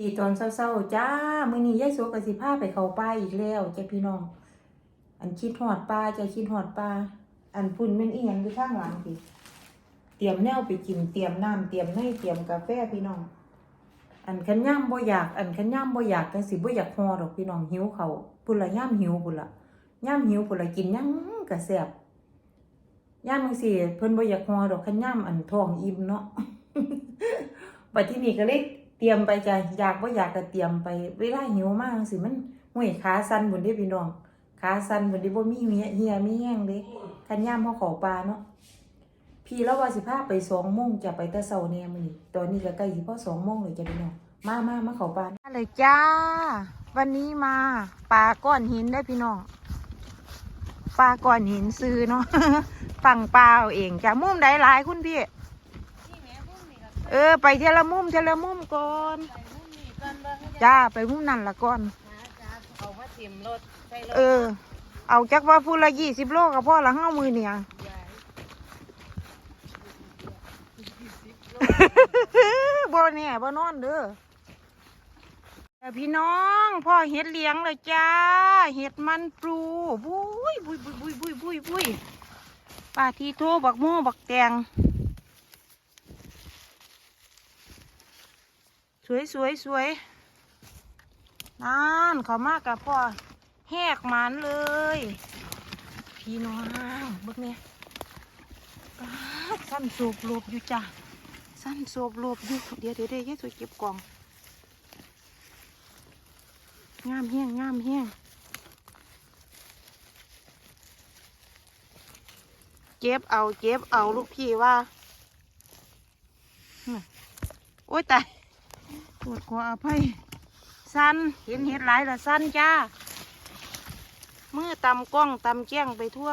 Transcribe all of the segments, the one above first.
ดีตอนเศร้าๆจ้ามื้อนี้ยายโสกสิพาไปเขาป่าอีกแล้วจ้ะพี่น้อง อันคิดฮอดป่าจ้ะคิดฮอดป่าอันพุ่นม่นอีหยังอยู่ข้างหลังพี่เตรียมแนวไปกินเตรียมน้ำเตรียมในเตรียมกาแฟพี่น้อง อันคันย่ำบ่อยาก อันคันย่ำบ่อยากจังสิบ่อยากฮอดอกพี่น้องหิวเขาพุ่นละย่ำหิวพุ่นละย่ำหิวพุ่นละกินยังก็แซ่บย่ำจังซี่เพิ่นบ่อยากฮอดอกคันย่ำอันท้องอิ่มเนาะบัดที่นี่ก็เลย เตรียมไปจ้ะอยากบ่าอยากก็เตรียมไปเวลาหิวมากสิมันห้วยขาสั่นบนเด้พี่น้องขาสั่นบนเด้บ่มีเหียเหียมีแห้งเด้คันย่ามเฮาข้าป่าเนาะพี่แล้วว่าสิพาไป2โมงจะไปแต่เช้าแน่มื้อนี้ตอนนี้ก็ใกล้สิพอ2โมงเลยจ้ะพี่น้องมามามาข้าป่าเลยจ้า วันนี้มาป่าก้อนหินได้พี่น้องป่าก้อนหินซื้อเนาะฟังป่าเอาเองจ้ะมุมใดหลายคุณพี่ ออไปเทละมุมเทละมุมก่อนจ้าไปมุมนั่นละก่อนเอามาถิ่มรถใส่รถเออ เอาจักว่าพูละยี่สิบโลกับพ่อละห้ามือเนี่ยยายบ่เนี่ยบ่นอนเด้อแต่พี่น้องพ่อเห็ดเลี้ยงเลยจ้า เห็ดมันปลูบุยบุยบุยบุยบุยบุยบุยป้าทีโทบักโม่บักแตง สวยสวยสวยนั่นเขามากกับพ่อแหกหมันเลย พี่น้องบิกเนี่ยสั้นสูบลบอยู่จ้ะสั้นสูบลบอยู่เดี๋ยวเดี๋ยวเดี๋ยวยัสวยเก็บกล่องงามแห้งงามแห้งเจ็บเอาเจ็บเอาลูกพี่ว่าโอ้ยตาย ปวดขออภัย สั้นเห็นเห็ดหลายละสั้นจ้ามือตำกล้องตำแจ้งไปทั่ว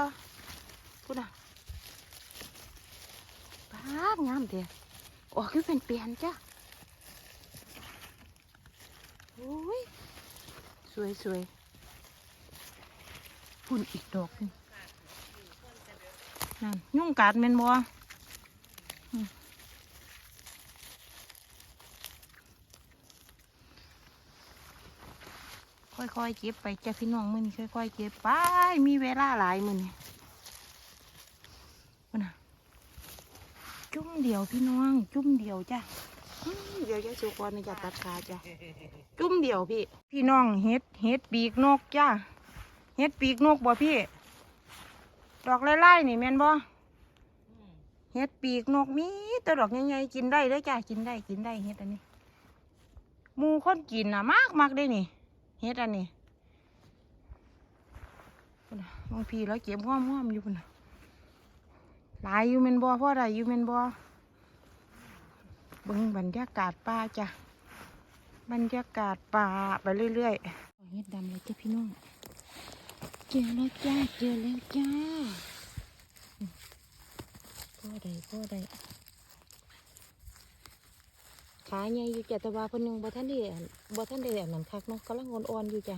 พูดนะปาดงามเดียออกคือเป็นเปลี่ยนจ้าโอ้ยสวยสวยพุ่นอีกดอกหนึงนั่นยุ่งกัดแมันบัว ค่อยๆเก็บไปจ้ะพี่น้องมือนี้ค่อยๆเก็บไป มีเวลาหลายมือนี้พุ่นน่ะจุ่มเดียวพี่น้อง จุ่มเดียวจ้ะเดี๋ยวยายสุกรนี่จะตัดขาจ้ะจุ่มเดียวพี่ พี่น้องเฮ็ดเฮ็ดปีกนกจ้ะเฮ็ดปีกนกบ่พี่ ดอกไล่ๆนี่แม่นบ่เฮ็ดปีกนกมีแต่ดอกใหญ่ๆกินได้เลยจ้ะกินได้กินได้เฮ็ดอันนี้มูคนกินน่ะมากมากได้นี่ เฮ็ดอันนี้บางพีแล้วเก็บห้อมห้อมอยู่พุ่นน่ะหลายอยู่เมนบ่พ่อใดอยู่เมนบ่เบิ่งบรรยากาศป่าจ้ะบรรยากาศป่าไปเรื่อยๆเฮ็ดดำเลยจ้ะพี่น้องเจอแล้วจ้าเจอแล้วจ้าพ่อใดพ่อใด ขาใหญ่อยู่จ้ะแต่ว่าเพิ่นยังบ่ทันได้อันบ่ทันได้อันนั้นคักเนาะกำลังอ่อนๆอยู่จ้ะ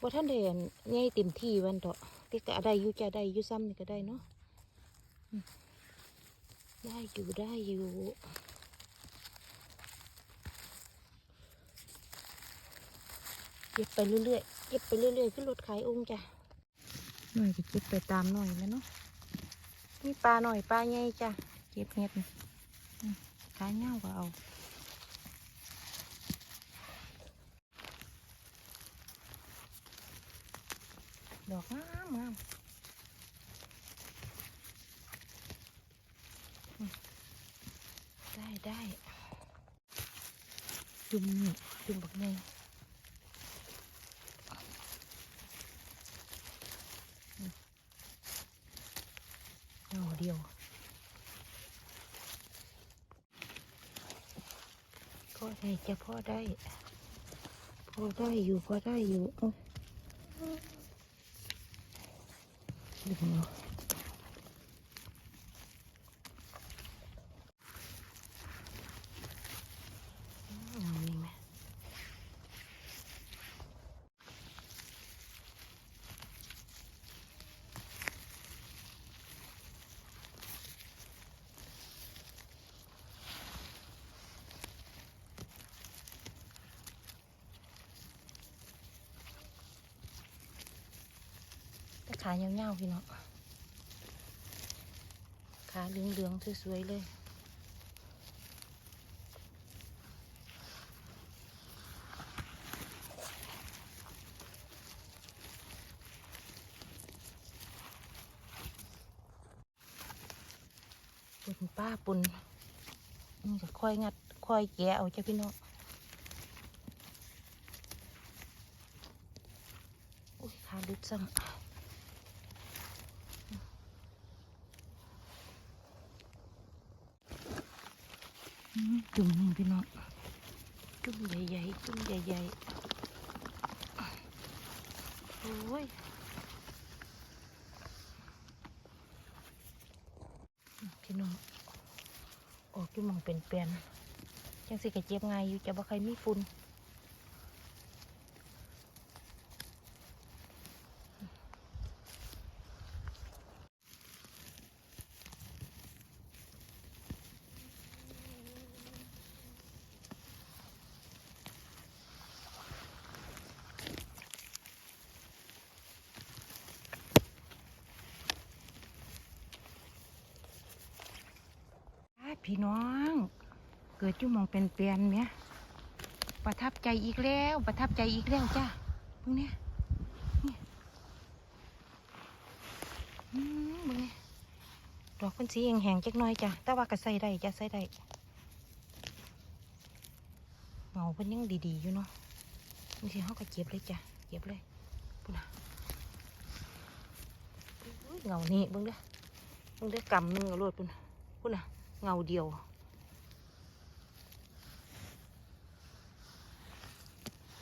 บ่ทันได้อันใหญ่เต็มที่วันเถาะแต่ก็ได้อยู่จ้ะได้อยู่ซ้ำนี่ก็ได้เนาะได้อยู่ได้อยู่เก็บไปเรื่อยๆเก็บไปเรื่อยๆขึ้นรถขายองค์จ้ะหน่อยก็เก็บไปตามหน่อยแล้วเนาะมีปลาหน่อยปลาใหญ่จ้ะเก็บเห็ดขายเงาก็เอา ดอกงามงามได้ได้จุ่มนี่จุ่มบักใหญ่อืมเดียวพอได้จะพ่อได้พอได้อยู่พอได้อยู่ อื้อ ดึงเนาะเอานี่ไหม ขายาวๆพี่น้องขาเหลืองๆสวยๆเลยปุ่นป้าปุ่นนี่ก็ค่อยงัดค่อยแกะเอาจ้ะพี่น้องอุ้ยขาลุดซ้ำ จุ่มนึ่งพี่น้องจุ่มใหญ่ๆจุ่มใหญ่ๆโอ้ยพี่น้องออกจุ่มมองเป็นเปลี่ยนจังสิกระเจ็บง่ายอยู่จะบ่ใครมีฝุ่น พี่น้อง เกิดอยู่มองเป็นเปลี่ยนเนี่ยประทับใจอีกแล้ว ประทับใจอีกแล้วจ้าพวกเนี้ยนี่อืมมึงเนี่ยดอกเป็นสีแห้งๆจักน่อยจ้ะ แต่ว่าก็ใส่ได้จ้ะใส่ได้เงาเป็นยังดีๆอยู่เนาะนี่สิเขาก็เก็บเลยจ้ะ เก็บเลยปุ่นน่ะเงานี่เบิ่งเด้อเบิ่งเด้อกำหนึงเอาโลดปุ่นน่ะปุ่นน่ะ เงาเดียว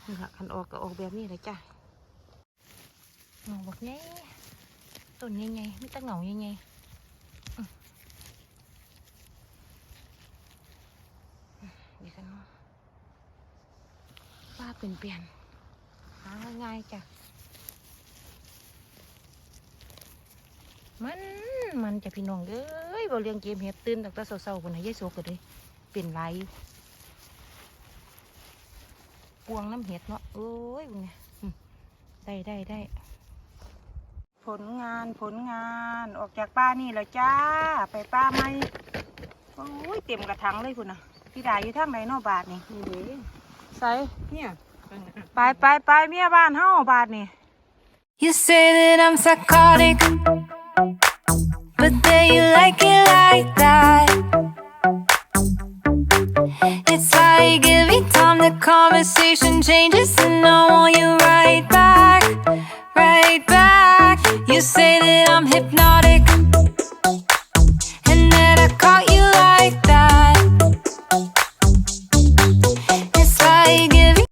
นี่ค่ะคันออกก็ออกแบบนี้เลยจ้ะเงาแบบนี้ต้นใหญ่ๆไม่ต้องเงาใหญ่ๆอืมอืมดีกันเนาะป้าเป็นเปลี่ยนหาง่ายๆจ้ะ มันมันจะพี่น้องเอ้ยเราเลี้ยงเกมเห็ดตื่นตั้งแต่เช้าๆคนไหนยายโซก็เลยเป็นไรอยู่พวงน้ำเห็ดเนาะโอ้ยเป็นไงอืมได้ได้ได้ผลงานผลงานออกจากป้านี่แล้วจ้า ไปป้าไหมโอ้ยเต็มกระถางเลยคุณนะพี่ดาอยู่ทางไหนเนอบาทนี่นี่เด้ใส่เนี่ยไปไปไปเมียบ้านเฮาบาทนี่ You say that I'm psychotic, But then you like it like that. It's like every time the conversation changes, and I want you right back, right back. You say.